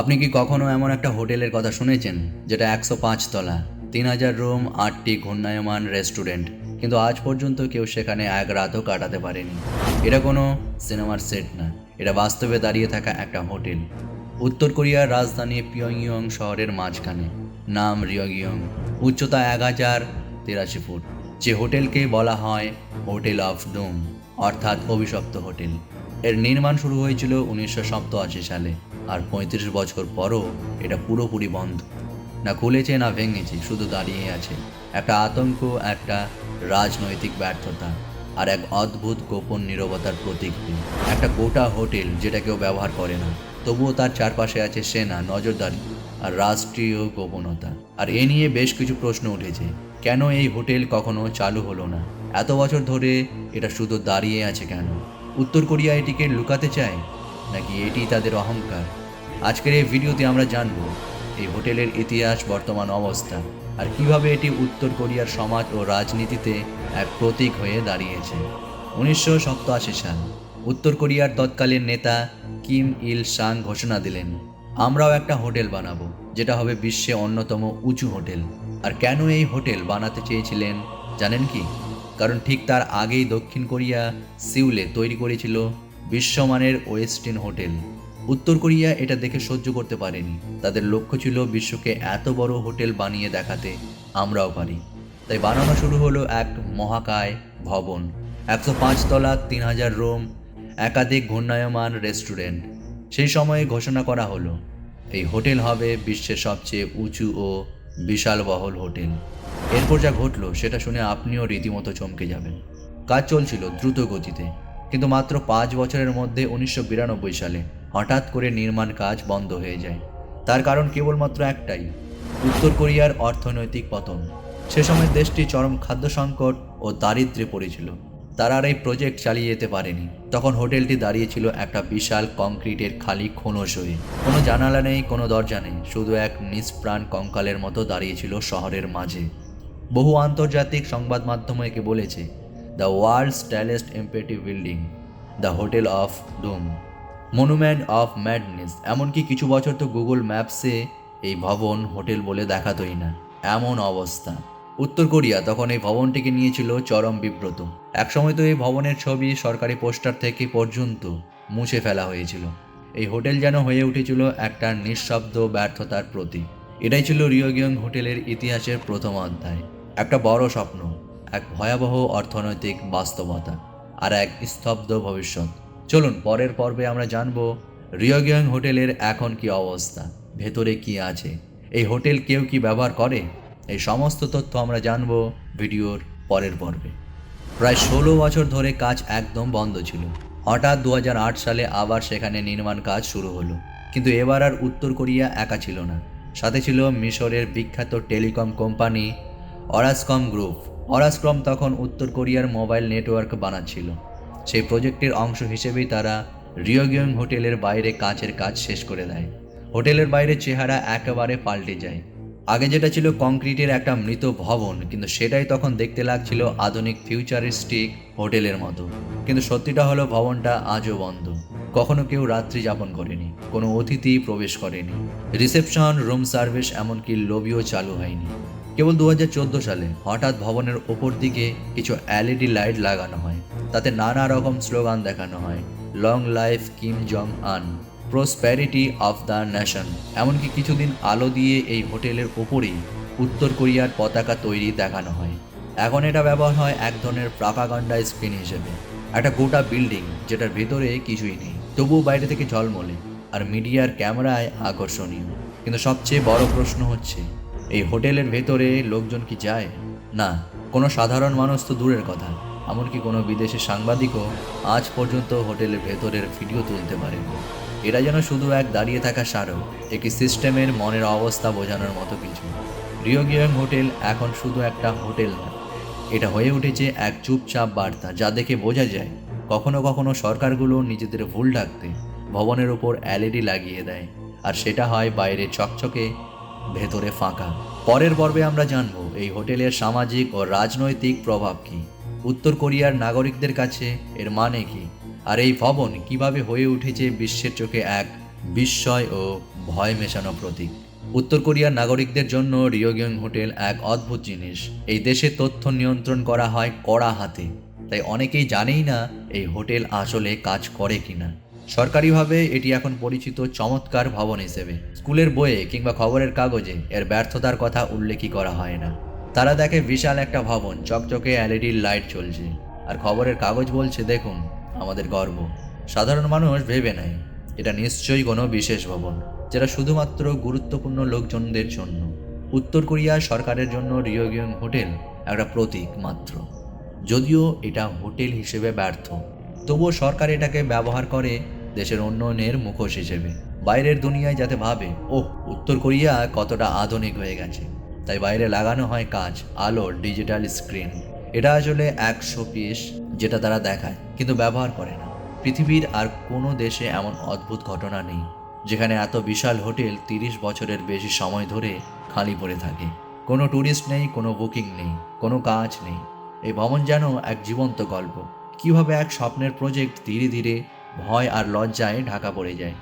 আপনি কি কখনো এমন একটা হোটেলের কথা শুনেছেন যেটা একশো পাঁচ তলা, তিন হাজার রুম, আটটি ঘূর্ণায়মান রেস্টুরেন্ট, কিন্তু আজ পর্যন্ত কেউ সেখানে এক রাতও কাটাতে পারেনি? এটা কোনো সিনেমার সেট না, এটা বাস্তবে দাঁড়িয়ে থাকা একটা হোটেল। উত্তর কোরিয়ার রাজধানী পিয়ংইয়ং শহরের মাঝখানে, নাম রিয়গিয়ং উচ্চতা এক হাজার তিরাশি ফুট। যে হোটেলকে বলা হয় হোটেল অফ ডোম, অর্থাৎ অভিশপ্ত হোটেল। এর নির্মাণ শুরু হয়েছিল উনিশশো সালে। আর পঁয়ত্রিশ বছর পরও এটা পুরোপুরি বন্ধ। না খুলেছে, না ভেঙেছে, শুধু দাঁড়িয়ে আছে। একটা আতঙ্ক, একটা রাজনৈতিক ব্যর্থতা আর এক অদ্ভুত গোপন নীরবতার প্রতীক একটা গোটা হোটেল যেটা কেউ ব্যবহার করে না। তবুও তার চারপাশে আছে সেনা, নজরদারি আর রাষ্ট্রীয় গোপনতা। আর এ নিয়ে বেশ কিছু প্রশ্ন উঠেছে, কেন এই হোটেল কখনো চালু হলো না? এত বছর ধরে এটা শুধু দাঁড়িয়ে আছে কেন? উত্তর কোরিয়া এটিকে লুকাতে চায়? নাকি এটি তাদের অহংকার? আজকের এই ভিডিওতে আমরা জানব এই হোটেলের ইতিহাস, বর্তমান অবস্থা, আর কীভাবে এটি উত্তর কোরিয়ার সমাজ ও রাজনীতিতে এক প্রতীক হয়ে দাঁড়িয়েছে। উনিশশো সপ্তাশি সাল, উত্তর কোরিয়ার তৎকালীন নেতা কিম ইল সাং ঘোষণা দিলেন, আমরাও একটা হোটেল বানাবো, যেটা হবে বিশ্বে অন্যতম উঁচু হোটেল। আর কেন এই হোটেল বানাতে চেয়েছিলেন, জানেন কি? কারণ ঠিক তার আগেই দক্ষিণ কোরিয়া সিউলে তৈরি করেছিল বিশ্বমানের ওয়েস্টিন হোটেল। উত্তর কোরিয়া এটা দেখে সহ্য করতে পারেনি। তাদের লক্ষ্য ছিল বিশ্বকে এত বড় হোটেল বানিয়ে দেখাতে, আমরাও পারি। তাই বানানো শুরু হলো এক মহাকায় ভবন। একশো পাঁচ তলা, তিন হাজার রুম, একাধিক ঘূর্ণায়মান রেস্টুরেন্ট। সেই সময়ে ঘোষণা করা হলো, এই হোটেল হবে বিশ্বের সবচেয়ে উঁচু ও বিশাল বহল হোটেল। এরপর যা ঘটলো, সেটা শুনে আপনিও রীতিমতো চমকে যাবেন। কাজ চলছিল দ্রুত গতিতে। কিন্তু মাত্র পাঁচ বছরের মধ্যে উনিশশো বিরানব্বই সালে হঠাৎ করে নির্মাণ কাজ বন্ধ হয়ে যায়। তার কারণ কেবলমাত্র একটাই, উত্তর কোরিয়ার অর্থনৈতিক পতন। সে সময় দেশটি চরম খাদ্য সংকট ও দারিদ্র্যে পড়েছিল। তারা আর এই প্রজেক্ট চালিয়ে যেতে পারেনি। তখন হোটেলটি দাঁড়িয়েছিল একটা বিশাল কংক্রিটের খালি খোলস হয়ে। কোনো জানালা নেই, কোনো দরজা নেই, শুধু এক নিষ্প্রাণ কঙ্কালের মতো দাঁড়িয়েছিল শহরের মাঝে। বহু আন্তর্জাতিক সংবাদ মাধ্যম একে বলেছে the world's tallest empty building the hotel of doom monument of madness এমনকি কিছু বছর তো গুগল ম্যাপসে এই ভবন হোটেল বলে দেখাতই না। এমন অবস্থা। উত্তর কোরিয়া তখন এই ভবনটিকে নিয়েছিল চরম বিব্রত। একসময় তো এই ভবনের ছবি সরকারি পোস্টার থেকে পর্যন্ত মুছে ফেলা হয়েছিল। এই হোটেল যেন হয়ে উঠেছিল একটা নিঃশব্দ ব্যর্থতার প্রতীক। এটাই ছিল রিওগিয়ং হোটেলের ইতিহাসের প্রথম অধ্যায়। একটা বড় স্বপ্ন। এক ভয়াবহ অর্থনৈতিক বাস্তবতা আর এক স্তব্ধ ভবিষ্যৎ। চলুন, পরের পর্বে আমরা জানব রিওগিয়ং হোটেলের এখন কি অবস্থা, ভেতরে কি আছে, এই হোটেল কেউ কি ব্যবহার করে? এই সমস্ত তথ্য আমরা জানব ভিডিওর পরের পর্বে। প্রায় ষোলো বছর ধরে কাজ একদম বন্ধ ছিল। হঠাৎ দু হাজার আট সালে আবার সেখানে নির্মাণ কাজ শুরু হলো। কিন্তু এবার আর উত্তর কোরিয়া একা ছিল না। সাথে ছিল মিশরের বিখ্যাত telecom company Orascom group. Orascom তখন উত্তর কোরিয়ার মোবাইল নেটওয়ার্ক বানাচ্ছিল। সেই প্রজেক্টের অংশ হিসেবেই তারা রিওগিয়ং হোটেলের বাইরে কাচের কাজ শেষ করে দেয়। হোটেলের বাইরে চেহারা একেবারে পাল্টে যায়। আগে যেটা ছিল কংক্রিটের একটা মৃত ভবন, কিন্তু সেটাই তখন দেখতে লাগছিল আধুনিক ফিউচারিস্টিক হোটেলের মতো। কিন্তু সত্যিটা হলো ভবনটা আজও বন্ধ। কখনো কেউ রাত্রি যাপন করেনি, কোনো অতিথি প্রবেশ করেনি। রিসেপশন, রুম সার্ভিস, এমনকি লবিও চালু হয়নি। কেবল দু হাজার চোদ্দ সালে হঠাৎ ভবনের ওপর দিকে কিছু এলইডি লাইট লাগানো হয়। তাতে নানা রকম স্লোগান দেখানো হয় long life Kim Jong Un prosperity of the nation এমনকি কিছুদিন আলো দিয়ে এই হোটেলের ওপরেই উত্তর কোরিয়ার পতাকা তৈরি দেখানো হয়। এখন এটা ব্যবহার হয় এক ধরনের প্রাপাগান্ডা স্ক্রিন হিসেবে। একটা গোটা বিল্ডিং যেটার ভেতরে কিছুই নেই। তবুও বাইরে থেকে ঝলমলে, আর মিডিয়ার ক্যামেরায় আকর্ষণীয়। কিন্তু সবচেয়ে বড় প্রশ্ন হচ্ছে এই হোটেলের ভেতরে লোকজন কি যায়? না, কোনো সাধারণ মানুষ তো দূরের কথা। এমনকি কোনো বিদেশি সাংবাদিকও আজ পর্যন্ত হোটেলের ভেতরের ভিডিও তুলতে পারেনি। এরা যেন শুধু এক দাঁড়িয়ে থাকা স্মারক, একটি সিস্টেমের মনের অবস্থা বোঝানোর মতো কিছু। রিওগিয়ং হোটেল এখন শুধু একটা হোটেল না, এটা হয়ে উঠেছে এক চুপচাপ বার্তা যা দেখে বোঝা যায় কখনো কখনো সরকারগুলো নিজেদের ভুল ঢাকতে ভবনের ওপর এলইডি লাগিয়ে দেয়, আর সেটা হয় বাইরে চকচকে ভেতরে ফাঁকা। পরের পর্বে আমরা জানব, এই হোটেলের সামাজিক ও রাজনৈতিক প্রভাব কি? উত্তর কোরিয়ার নাগরিকদের কাছে এর মানে কি? আর এই ভবন কীভাবে হয়ে উঠেছে বিশ্বের চোখে এক বিস্ময় ও ভয় মেশানো প্রতীক? উত্তর কোরিয়ার নাগরিকদের জন্য রিওগিয়ং হোটেল এক অদ্ভুত জিনিস। এই দেশে তথ্য নিয়ন্ত্রণ করা হয় কড়া হাতে। তাই অনেকেই জানেই না এই হোটেল আসলে কাজ করে কিনা। সরকারিভাবে এটি এখন পরিচিত চমৎকার ভবন হিসেবে। স্কুলের বইয়ে কিংবা খবরের কাগজে এর ব্যর্থতার কথা উল্লেখই করা হয় না। তারা দেখে বিশাল একটা ভবন, চকচকে এলইডির লাইট চলছে। আর খবরের কাগজ বলছে, দেখুন, আমাদের গর্ব। সাধারণ মানুষ ভেবে নেয়, এটা নিশ্চয়ই কোনো বিশেষ ভবন, যেটা শুধুমাত্র গুরুত্বপূর্ণ লোকজনদের জন্য। উত্তর কোরিয়া সরকারের জন্য রিওগিয়ং হোটেল একটা প্রতীক মাত্র। যদিও এটা হোটেল হিসেবে ব্যর্থ। তবুও সরকার এটাকে ব্যবহার করে দেশের উন্নয়নের মুখোশ হিসেবে। বাইরের দুনিয়ায় যাতে ভাবে, ওহ, উত্তর কোরিয়া কতটা আধুনিক হয়ে গেছে। তাই বাইরে লাগানো হয় কাজ আলো, ডিজিটাল স্ক্রিন। এটা আসলে একশো পিস যেটা তারা দেখায়, কিন্তু ব্যবহার করে না। পৃথিবীর আর কোনো দেশে এমন অদ্ভুত ঘটনা নেই, যেখানে এত বিশাল হোটেল তিরিশ বছরের বেশি সময় ধরে খালি পড়ে থাকে। কোনো ট্যুরিস্ট নেই, কোনো বুকিং নেই, কোনো কাজ নেই। এই ভবন যেন এক জীবন্ত গল্প। কীভাবে এক স্বপ্নের প্রজেক্ট ধীরে ধীরে ভয় আর লজ্জায় ঢাকা পড়ে যায়।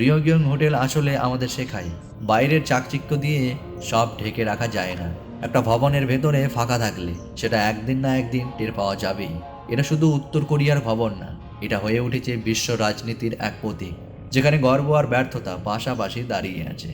রিওগিয়ং হোটেল আসলে আমাদের শেখায়, বাইরের চাকচিক্য দিয়ে সব ঢেকে রাখা যায় না। একটা ভবনের ভেতরে ফাঁকা থাকলে সেটা একদিন না একদিন টের পাওয়া যাবেই। এটা শুধু উত্তর কোরিয়ার ভবন না, এটা হয়ে উঠেছে বিশ্ব রাজনীতির এক প্রতীক, যেখানে গর্ব আর ব্যর্থতা পাশাপাশি দাঁড়িয়ে আছে।